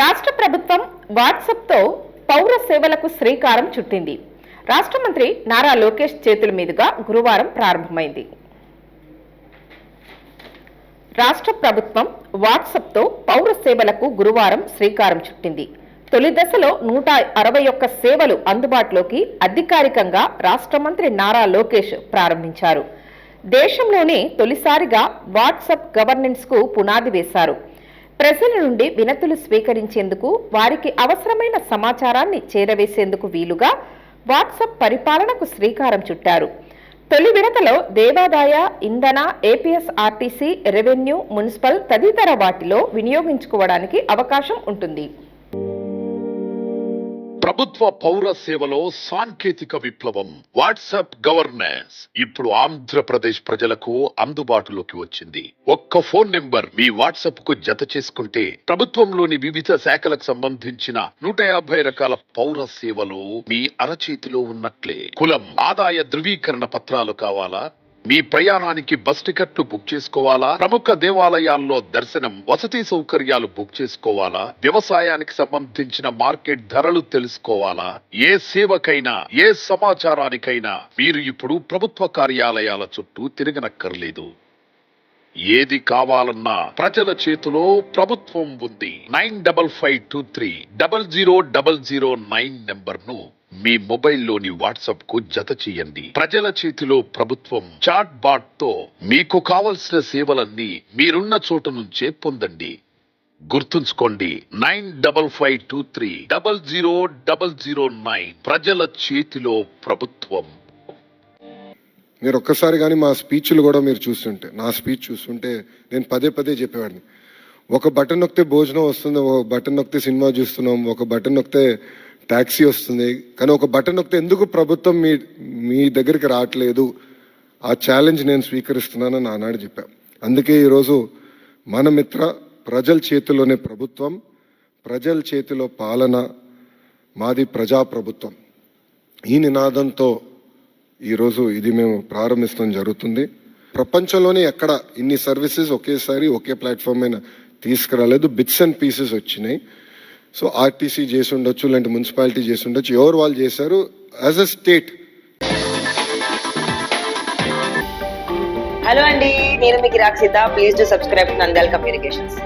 రాష్ట్ర ప్రభుత్వం వాట్సాప్తో పౌర సేవలకు శ్రీకారం చుట్టింది. రాష్ట్ర మంత్రి నారా లోకేష్ చేతుల మీదుగా గురువారం ప్రారంభమైంది. రాష్ట్ర ప్రభుత్వం వాట్సాప్తో పౌర సేవలకు గురువారం శ్రీకారం చుట్టింది. తొలి దశలో నూట అరవై ఒక్క సేవలు అందుబాటులోకి అధికారికంగా రాష్ట్ర మంత్రి నారా లోకేష్ ప్రారంభించారు. దేశంలోనే తొలిసారిగా వాట్సాప్ గవర్నెన్స్కు పునాది వేశారు. ప్రజల నుండి వినతులు స్వీకరించేందుకు వారికి అవసరమైన సమాచారాన్ని చేరవేసేందుకు వీలుగా వాట్సాప్ పరిపాలనకు శ్రీకారం చుట్టారు. తొలి విడతలో దేవాదాయ ఇంధన ఏపీఎస్ ఆర్టీసీ రెవెన్యూ మున్సిపల్ తదితర వాటిలో వినియోగించుకోవడానికి అవకాశం ఉంటుంది. ప్రభుత్వ పౌర సేవలో సాంకేతిక విప్లవం వాట్సాప్ గవర్నెన్స్ ఇప్పుడు ఆంధ్రప్రదేశ్ ప్రజలకు అందుబాటులోకి వచ్చింది. ఒక్క ఫోన్ నెంబర్ మీ వాట్సాప్కు జత చేసుకుంటే ప్రభుత్వంలోని వివిధ శాఖలకు సంబంధించిన నూట యాభై రకాల పౌర సేవలు మీ అరచేతిలో ఉన్నట్లే. కులం ఆదాయ ధృవీకరణ పత్రాలు కావాలా? మీ ప్రయాణానికి బస్ టికెట్లు బుక్ చేసుకోవాలా? ప్రముఖ దేవాలయాల్లో దర్శనం వసతి సౌకర్యాలు బుక్ చేసుకోవాలా? వ్యవసాయానికి సంబంధించిన మార్కెట్ ధరలు తెలుసుకోవాలా? ఏ సేవకైనా ఏ సమాచారానికైనా మీరు ఇప్పుడు ప్రభుత్వ కార్యాలయాల చుట్టూ తిరగనక్కర్లేదు. ఏది కావాలన్నా ప్రజల చేతిలో ప్రభుత్వం ఉంది. Nine double five two three double zero double zero nine నెంబర్ను మీ మొబైల్లోని వాట్సాప్కు జత చేయండి. ప్రజల చేతిలో ప్రభుత్వం చాట్ బాట్తో మీకు కావలసిన సేవలన్నీ మీరున్న చోట నుంచే పొందండి. గుర్తుంచుకోండి nine double five two three double zero double zero nine ప్రజల చేతిలో ప్రభుత్వం. మీరు ఒక్కసారి కానీ మా స్పీచ్లు కూడా మీరు చూస్తుంటే నా స్పీచ్ చూస్తుంటే నేను పదే పదే చెప్పేవాడిని. ఒక బటన్ నొక్కితే భోజనం వస్తుంది ఒక బటన్ నొక్కితే సినిమా చూస్తున్నాం ఒక బటన్ నొక్కితే ట్యాక్సీ వస్తుంది. కానీ ఒక బటన్ నొక్కితే ఎందుకు ప్రభుత్వం మీ మీ దగ్గరికి రావట్లేదు? ఆ ఛాలెంజ్ నేను స్వీకరిస్తున్నానని ఆనాడు చెప్పా. అందుకే ఈరోజు మన మిత్ర ప్రజల చేతిలోనే ప్రభుత్వం ప్రజల చేతిలో పాలన మాది ప్రజాప్రభుత్వం. ఈ నినాదంతో ఈరోజు ఇది మేము ప్రారంభిస్తాం జరుగుతుంది. ప్రపంచంలోనే ఎక్కడ ఇన్ని సర్వీసెస్ ఒకేసారి ఒకే ప్లాట్ఫామ్ మీద తీసుకురాలేదు. బిట్స్ అండ్ పీసెస్ వచ్చినాయి. సో ఆర్టీసీ చేసి ఉండొచ్చు లేదంటే మున్సిపాలిటీ చేసి ఉండొచ్చు ఎవరు వాళ్ళు చేశారు? యాజ్ అ స్టేట్ హలో అండి నేను మీకు Rakshita. Please to subscribe Nandal communications